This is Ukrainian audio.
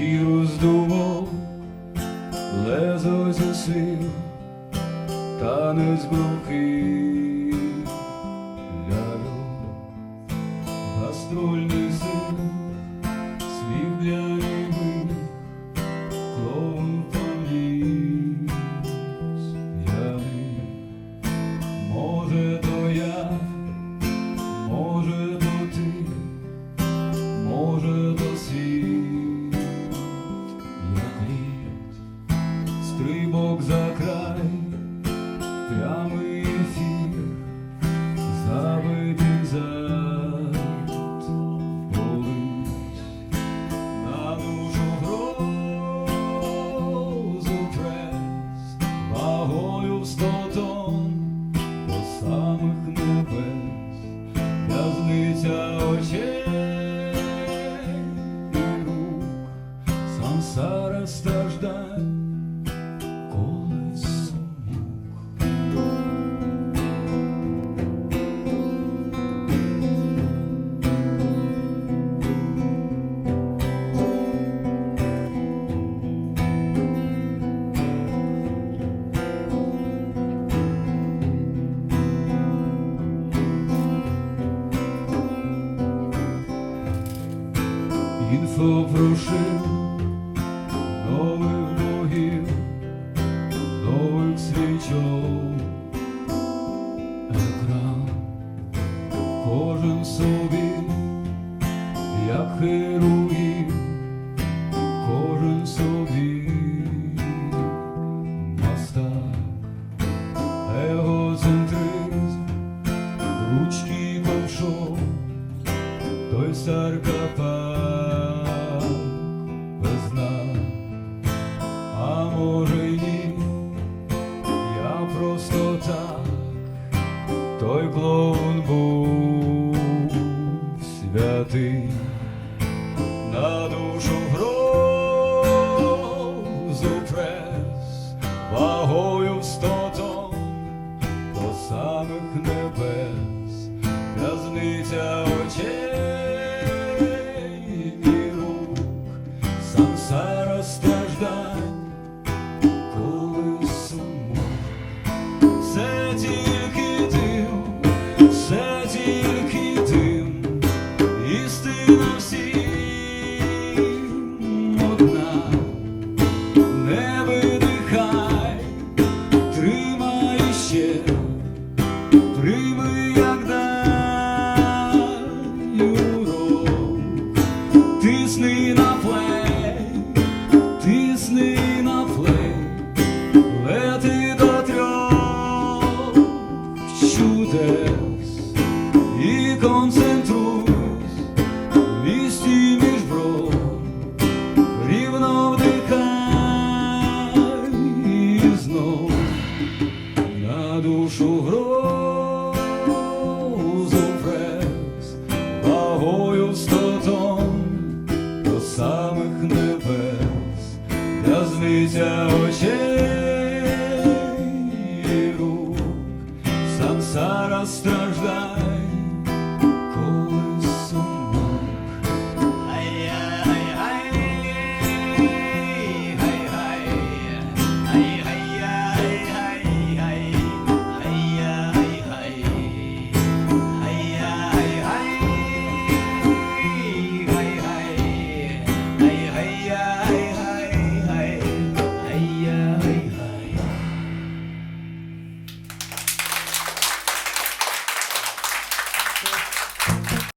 віру роздумав лезо зі слів, не глухий, лялю, гастрольний син, прямий ефір, забитий зад, на душу грозу прес, вагою в сто тонн до самих небес, в'язниця очей і рук, сансара Інфо прошив. Нових богів, нових свічок, екран, кожен собі, як херуїв, кожен собі, мастак, егоцентризм, ручки ковшов той саркофаг а може й ні, я просто так, той клоун був святий, на душу грозу прес, вагою в сто душу грозу прес, вагою сто тонн до самих небес, в'язниця очей і рук, сансара страждань,